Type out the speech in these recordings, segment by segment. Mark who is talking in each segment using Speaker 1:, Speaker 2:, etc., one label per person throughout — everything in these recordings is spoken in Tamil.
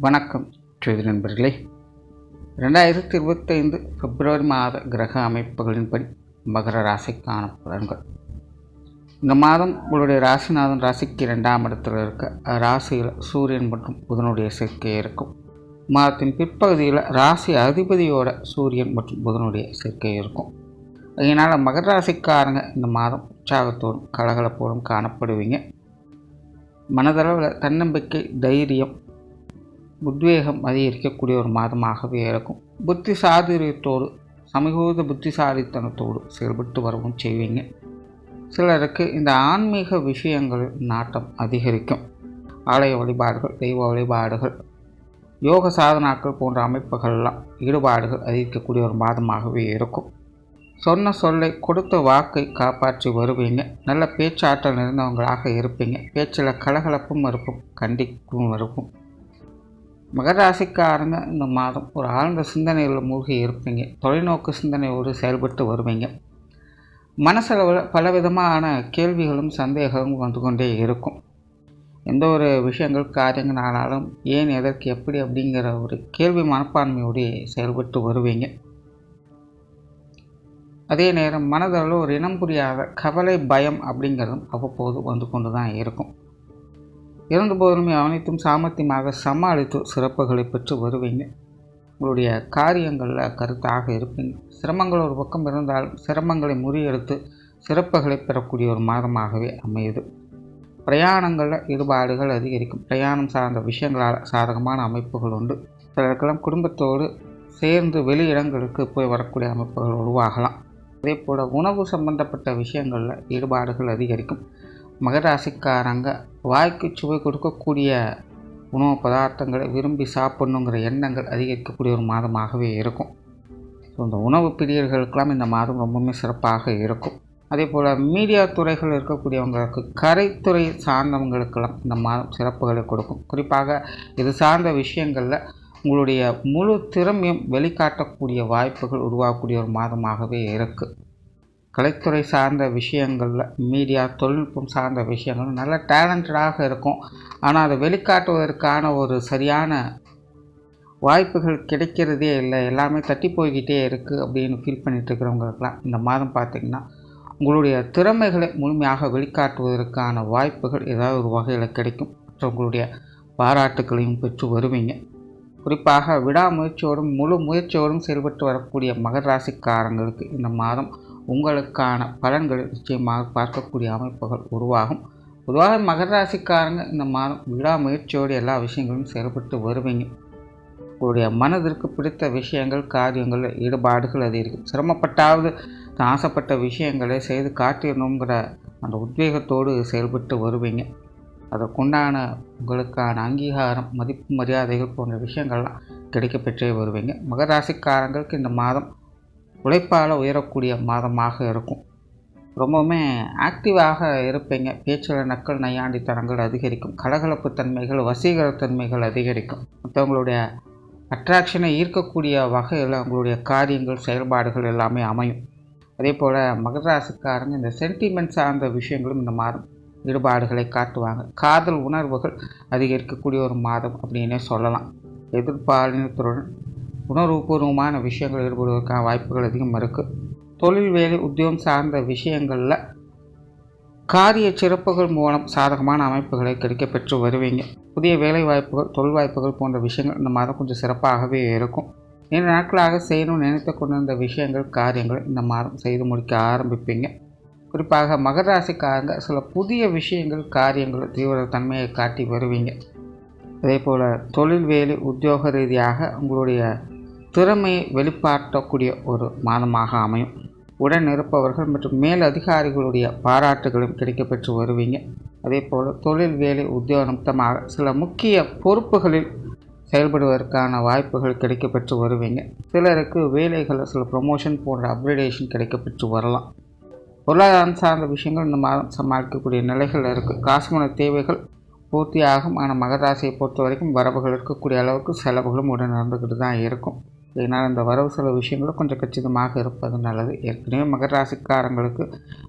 Speaker 1: வணக்கம் செய்தி நண்பர்களே. ரெண்டாயிரத்தி இருபத்தைந்து பிப்ரவரி மாத கிரக அமைப்புகளின்படி மகர ராசிக்கான பலன்கள் இந்த மாதம் உங்களுடைய ராசிநாதன் ராசிக்கு இரண்டாம் இடத்தில் இருக்க ராசியில் சூரியன் மற்றும் புதனுடைய சேர்க்கை இருக்கும். மாதத்தின் பிற்பகுதியில் ராசி அதிபதியோட சூரியன் மற்றும் புதனுடைய சேர்க்கை இருக்கும். அதனால் மகர ராசிக்காரங்க இந்த மாதம் உற்சாகத்தோடும் கலகலப்போடும் காணப்படுவீங்க. மனதளவில் தன்னம்பிக்கை தைரியம் உத்வேகம் அதிகரிக்கக்கூடிய ஒரு மாதமாகவே இருக்கும். புத்தி சாதுரியத்தோடு சமூக புத்திசாலித்தனத்தோடு செயல்பட்டு வரவும் செய்வீங்க. சிலருக்கு இந்த ஆன்மீக விஷயங்கள் நாட்டம் அதிகரிக்கும். ஆலய வழிபாடுகள் தெய்வ வழிபாடுகள் யோக சாதனாக்கள் போன்ற அமைப்புகள்லாம் ஈடுபாடுகள் அதிகரிக்கக்கூடிய ஒரு மாதமாகவே இருக்கும். சொன்ன சொல்லை கொடுத்த வாக்கை காப்பாற்றி வருவீங்க. நல்ல பேச்சாற்றல் நிறைந்தவங்களாக இருப்பீங்க. பேச்சில் கலகலப்பும் இருக்கும் கண்டிப்பும் இருக்கும். மகராசிக்காரங்க இந்த மாதம் ஒரு ஆழ்ந்த சிந்தனையில் மூழ்கி இருப்பீங்க. தொலைநோக்கு சிந்தனையோடு செயல்பட்டு வருவீங்க. மனசளவில் பலவிதமான கேள்விகளும் சந்தேகங்களும் வந்து கொண்டே இருக்கும். எந்த ஒரு விஷயங்கள் காரியங்களானாலும் ஏன் எதற்கு எப்படி அப்படிங்கிற ஒரு கேள்வி மனப்பான்மையோடு செயல்பட்டு வருவீங்க. அதே நேரம் மனதளவில் ஒரு இனம் புரியாத கவலை பயம் அப்படிங்கிறதும் அவ்வப்போது வந்து கொண்டு தான் இருக்கும். இறந்து போதிலுமே அனைத்தும் சாமர்த்தியமாக சமாளித்து சிறப்புகளை பெற்று வருவீங்க உங்களுடைய காரியங்களில் கருத்தாக இருப்பீங்க சிரமங்கள் ஒரு பக்கம் இருந்தாலும் சிரமங்களை முறியெடுத்து சிறப்புகளை பெறக்கூடிய ஒரு மாதமாகவே அமையுது. பிரயாணங்களில் ஈடுபாடுகள் அதிகரிக்கும். பிரயாணம் சார்ந்த விஷயங்களால் சாதகமான அமைப்புகள் உண்டு. சிலருக்கெல்லாம் குடும்பத்தோடு சேர்ந்து வெளி இடங்களுக்கு போய் வரக்கூடிய அமைப்புகள் உருவாகலாம். அதே போல் உணவு சம்பந்தப்பட்ட விஷயங்களில் ஈடுபாடுகள் அதிகரிக்கும். மகராசிக்காரங்க வாய்க்கு சுவை கொடுக்கக்கூடிய உணவு பதார்த்தங்களை விரும்பி சாப்பிட்ணுங்கிற எண்ணங்கள் அதிகரிக்கக்கூடிய ஒரு மாதமாகவே இருக்கும். ஸோ இந்த உணவு பிரியர்களுக்கெல்லாம் இந்த மாதம் ரொம்பவுமே சிறப்பாக இருக்கும். அதே போல் மீடியா துறைகள் இருக்கக்கூடியவங்களுக்கு கரைத்துறை சார்ந்தவங்களுக்கெல்லாம் இந்த மாதம் சிறப்புகளை கொடுக்கும். குறிப்பாக இது சார்ந்த விஷயங்களில் உங்களுடைய முழு திறமையும் வெளிக்காட்டக்கூடிய வாய்ப்புகள் உருவாகக்கூடிய ஒரு மாதமாகவே இருக்குது கலைத்துறை சார்ந்த விஷயங்களில் மீடியா தொழில்நுட்பம் சார்ந்த விஷயங்கள் நல்ல டேலண்டடாக இருக்கும். ஆனால் அதை வெளிக்காட்டுவதற்கான ஒரு சரியான வாய்ப்புகள் கிடைக்கிறதே இல்லை. எல்லாமே தட்டி போய்கிட்டே இருக்குது அப்படின்னு ஃபீல் பண்ணிகிட்ருக்கிறவங்களுக்கெல்லாம் இந்த மாதம் பார்த்திங்கன்னா உங்களுடைய திறமைகளை முழுமையாக வெளிக்காட்டுவதற்கான வாய்ப்புகள் ஏதாவது ஒரு வகையில் கிடைக்கும். மற்றவங்களுடைய பாராட்டுக்களையும் பெற்று வருவீங்க. குறிப்பாக விடாமுயற்சியோடும் முழு முயற்சியோடும் செயல்பட்டு வரக்கூடிய மகராசிக்காரங்களுக்கு இந்த மாதம் உங்களுக்கான பலன்களை நிச்சயமாக பார்க்கக்கூடிய அமைப்புகள் உருவாகும். பொதுவாக மகர ராசிக்காரங்க இந்த மாதம் விடாமுயற்சியோடு எல்லா விஷயங்களும் செயல்பட்டு வருவீங்க. உங்களுடைய மனதிற்கு பிடித்த விஷயங்கள் காரியங்கள் ஈடுபாடுகள் அது இருக்குது சிரமப்பட்டாவது ஆசைப்பட்ட விஷயங்களை செய்து காட்டிடணுங்கிற அந்த உத்வேகத்தோடு செயல்பட்டு வருவீங்க. அதற்குண்டான உங்களுக்கான அங்கீகாரம் மதிப்பு மரியாதைகள் போன்ற விஷயங்கள்லாம் கிடைக்கப்பெற்றே வருவீங்க. மகராசிக்காரங்களுக்கு இந்த மாதம் உழைப்பால் உயரக்கூடிய மாதமாக இருக்கும். ரொம்பவுமே ஆக்டிவாக இருப்பீங்க. பேச்சில் நக்கல் நையாண்டித்தனங்கள் அதிகரிக்கும். கலகலப்பு தன்மைகள் வசீகரத்தன்மைகள் அதிகரிக்கும். மற்றவங்களுடைய அட்ராக்ஷனை ஈர்க்கக்கூடிய வகையில் உங்களுடைய காரியங்கள் செயல்பாடுகள் எல்லாமே அமையும். அதே போல் மகராசிக்காரங்க இந்த சென்டிமெண்ட் சார்ந்த விஷயங்களும் இந்த மாதம் ஈடுபாடுகளை காட்டுவாங்க. காதல் உணர்வுகள் அதிகரிக்கக்கூடிய ஒரு மாதம் அப்படின்னே சொல்லலாம். எதிர்பாலினத்துடன் உணர்வுபூர்வமான விஷயங்கள் ஈடுபடுவதற்கான வாய்ப்புகள் அதிகம் இருக்குது தொழில் வேலை உத்தியோகம் சார்ந்த விஷயங்களில் காரிய சிறப்புகள் மூலம் சாதகமான அமைப்புகளை கிடைக்க பெற்று வருவீங்க. புதிய வேலை வாய்ப்புகள் தொழில் வாய்ப்புகள் போன்ற விஷயங்கள் இந்த மாதம் கொஞ்சம் சிறப்பாகவே இருக்கும். நீண்ட நாட்களாக செய்யணும்னு நினைத்து கொண்டிருந்த விஷயங்கள் காரியங்கள் இந்த மாதம் செய்து முடிக்க ஆரம்பிப்பீங்க. குறிப்பாக மகர ராசிக்காரங்க சில புதிய விஷயங்கள் காரியங்கள் தீவிர தன்மையை காட்டி வருவீங்க. அதே போல் தொழில் வேலை உத்தியோக ரீதியாக உங்களுடைய திறமையை வெளிப்பாட்டக்கூடிய ஒரு மாதமாக அமையும். உடன் இருப்பவர்கள் மற்றும் மேல் அதிகாரிகளுடைய பாராட்டுகளும் கிடைக்கப்பெற்று வருவீங்க. அதே போல் தொழில் வேலை உத்தியோக சில முக்கிய பொறுப்புகளில் செயல்படுவதற்கான வாய்ப்புகள் கிடைக்கப்பெற்று வருவீங்க. சிலருக்கு வேலைகளில் சில ப்ரொமோஷன் போன்ற அப்கிரேடேஷன் கிடைக்கப்பெற்று வரலாம். பொருளாதாரம் சார்ந்த விஷயங்கள் இந்த மாதம் சமாளிக்கக்கூடிய நிலைகள் இருக்குது காசுமான தேவைகள் பூர்த்தியாகும். ஆனால் மகராசியை பொறுத்த வரைக்கும் வரவுகள் இருக்கக்கூடிய அளவுக்கு செலவுகளும் உடன் நடந்துக்கிட்டு தான் இருக்கும். இதனால் இந்த வரவு செலவு விஷயங்களும் கொஞ்சம் கச்சிதமாக இருப்பது நல்லது. ஏற்கனவே மகர ராசிக்காரங்களுக்கு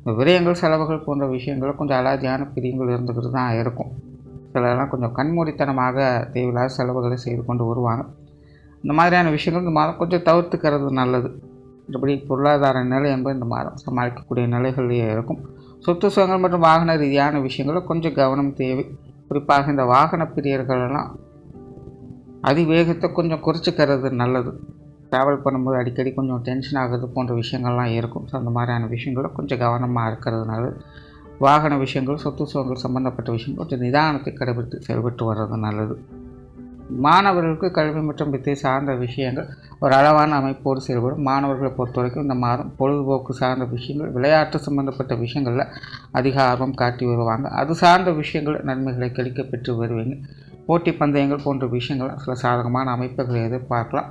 Speaker 1: விரயங்கள் செலவுகள் போன்ற விஷயங்களும் கொஞ்சம் அலாதியான பிரியங்கள் இருந்துக்கிட்டு தான் இருக்கும். சிலரெல்லாம் கொஞ்சம் கண்மூடித்தனமாக தேவையில்லாத செலவுகளை செய்து கொண்டு வருவாங்க. இந்த மாதிரியான விஷயங்கள் இந்த மாதம் கொஞ்சம் தவிர்த்துக்கிறது நல்லது. மற்றபடி பொருளாதார நிலை என்பது இந்த மாதம் சமாளிக்கக்கூடிய நிலைகளிலேயே இருக்கும். சொத்து சுகங்கள் மற்றும் வாகன ரீதியான விஷயங்களும் கொஞ்சம் கவனம் தேவை. குறிப்பாக இந்த வாகன பிரியர்களெல்லாம் அதிவேகத்தை கொஞ்சம் குறைச்சிக்கிறது நல்லது. ட்ராவல் பண்ணும்போது அடிக்கடி கொஞ்சம் டென்ஷன் ஆகுது போன்ற விஷயங்கள்லாம் இருக்கும். ஸோ அந்த மாதிரியான விஷயங்களும் கொஞ்சம் கவனமாக இருக்கிறது நல்லது. வாகன விஷயங்கள் சொத்து சுகங்கள் சம்மந்தப்பட்ட விஷயங்கள் கொஞ்சம் நிதானத்தை கடைபிடித்து செயல்பட்டு வர்றது நல்லது. மாணவர்களுக்கு கல்வி மற்றும் வித்தை சார்ந்த விஷயங்கள் ஒரு அளவான அமைப்போடு செயல்படும். மாணவர்களை பொறுத்த வரைக்கும் இந்த மாதம் பொழுதுபோக்கு சார்ந்த விஷயங்கள் விளையாட்டு சம்பந்தப்பட்ட விஷயங்களில் அதிக ஆர்வம் காட்டி வருவாங்க. அது சார்ந்த விஷயங்கள் நன்மைகளை கிடைக்க பெற்று வருவீங்க. போட்டி பந்தயங்கள் போன்ற விஷயங்கள் சில சாதகமான அமைப்புகளை எதிர்பார்க்கலாம்.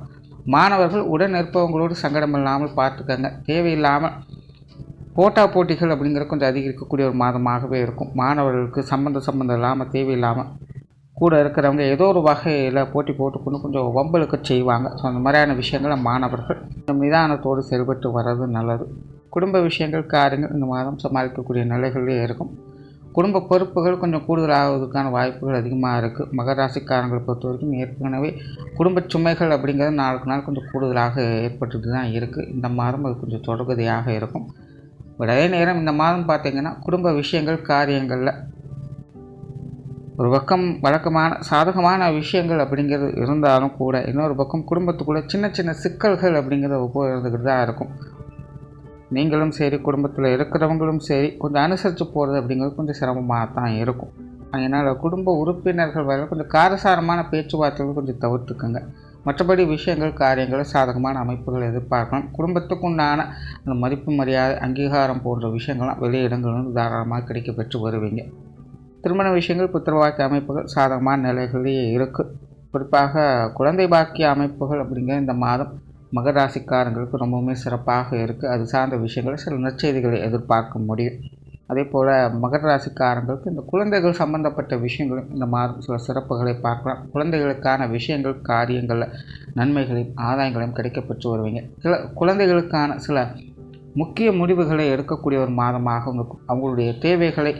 Speaker 1: மாணவர்கள் உடன் நிற்பவங்களோடு சங்கடம் இல்லாமல் பார்த்துக்கங்க. தேவையில்லாமல் போட்டா போட்டிகள் அப்படிங்கிற கொஞ்சம் அதிகரிக்கக்கூடிய ஒரு மாதமாகவே இருக்கும். மாணவர்களுக்கு சம்மந்த சம்மந்தம் இல்லாமல் தேவையில்லாமல் கூட இருக்கிறவங்க ஏதோ ஒரு வகையில் போட்டி போட்டுக்கொண்டு கொஞ்சம் வம்பலுக்கு செய்வாங்க. ஸோ அந்த மாதிரியான விஷயங்களை மாணவர்கள் இந்த நிதானத்தோடு செயல்பட்டு வர்றது நல்லது. குடும்ப விஷயங்கள் காரியங்கள் இந்த மாதம் சமாளிக்கக்கூடிய நிலைகளே இருக்கும். குடும்ப பொறுப்புகள் கொஞ்சம் கூடுதலாகிறதுக்கான வாய்ப்புகள் அதிகமாக இருக்குது மகர ராசிக்காரங்களை பொறுத்த வரைக்கும் ஏற்கனவே குடும்ப சுமைகள் அப்படிங்கிறது நாளுக்கு நாள் கொஞ்சம் கூடுதலாக ஏற்பட்டுட்டு தான் இருக்குது இந்த மாதம் அது கொஞ்சம் தொடர்கதையாக இருக்கும். பட் அதே நேரம். இந்த மாதம் பார்த்திங்கன்னா குடும்ப விஷயங்கள் காரியங்களில் ஒரு பக்கம் வழக்கமான சாதகமான விஷயங்கள் அப்படிங்கிறது இருந்தாலும் கூட இன்னொரு பக்கம் குடும்பத்துக்குள்ளே சின்ன சின்ன சிக்கல்கள் அப்படிங்கிறது ஒவ்வொரு இருந்துக்கிட்டு தான் இருக்கும். நீங்களும் சரி குடும்பத்தில் இருக்கிறவங்களும் சரி கொஞ்சம் அனுசரித்து போகிறது அப்படிங்கிறது கொஞ்சம் சிரமமாக தான் இருக்கும். அதனால் குடும்ப உறுப்பினர்கள் வரை கொஞ்சம் காரசாரமான பேச்சுவார்த்தைகள் கொஞ்சம் தவிர்த்துக்குங்க. மற்றபடி விஷயங்கள் காரியங்கள் சாதகமான அமைப்புகள் எதிர்பார்க்கலாம் குடும்பத்துக்கு உண்டான அந்த மதிப்பு மரியாதை அங்கீகாரம் போன்ற விஷயங்கள்லாம் வெளியிடங்களும் தாராளமாக கிடைக்க பெற்று வருவீங்க. திருமண விஷயங்கள் புத்திரவாக்கிய அமைப்புகள் சாதகமான நிலைகளிலேயே இருக்குது குறிப்பாக குழந்தை பாக்கிய அமைப்புகள் அப்படிங்கிற இந்த மாதம் மகராசிக்காரங்களுக்கு ரொம்பவுமே சிறப்பாக இருக்குது அது சார்ந்த விஷயங்களை சில நற்செய்திகளை எதிர்பார்க்க முடியும். அதே போல் மகர ராசிக்காரங்களுக்கு இந்த குழந்தைகள் சம்பந்தப்பட்ட விஷயங்களும் இந்த மாதம் சில சிறப்புகளை பார்க்கலாம். குழந்தைகளுக்கான விஷயங்கள் காரியங்களில் நன்மைகளையும் ஆதாயங்களையும் கிடைக்கப்பெற்று வருவீங்க. சில குழந்தைகளுக்கான சில முக்கிய முடிவுகளை எடுக்கக்கூடிய ஒரு மாதமாகவும் இருக்கும். அவங்களுடைய தேவைகளை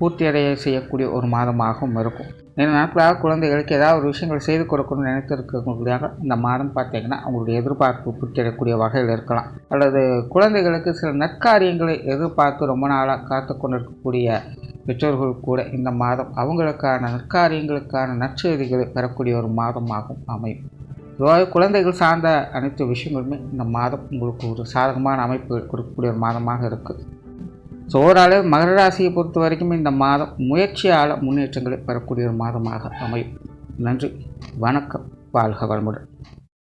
Speaker 1: பூர்த்தியடைய செய்யக்கூடிய ஒரு மாதமாகவும் இருக்கும். இந்த நாட்களாக குழந்தைகளுக்கு ஏதாவது ஒரு விஷயங்கள் செய்து கொடுக்கணும்னு நினைத்திருக்கக்கூடியாக இந்த மாதம் பார்த்தீங்கன்னா அவங்களுடைய எதிர்பார்ப்பு பூர்த்தியடையக்கூடிய வகையில் இருக்கலாம். அல்லது குழந்தைகளுக்கு சில நற்காரியங்களை எதிர்பார்த்து ரொம்ப நாளாக காத்து கொண்டிருக்கக்கூடிய பெற்றோர்கள் கூட இந்த மாதம் அவங்களுக்கான நற்காரியங்களுக்கான நற்செய்திகளை பெறக்கூடிய ஒரு மாதமாகவும் அமையும். பொதுவாக குழந்தைகள் சார்ந்த அனைத்து விஷயங்களுமே இந்த மாதம் உங்களுக்கு ஒரு சாதகமான அமைப்பு கொடுக்கக்கூடிய ஒரு மாதமாக இருக்குது ஸோ ஓரளவு மகர ராசியை பொறுத்த வரைக்கும் இந்த மாதம் முயற்சியால் முன்னேற்றங்களை பெறக்கூடிய ஒரு மாதமாக அமையும். நன்றி. வணக்கம். வாழ்க வளமுடன்.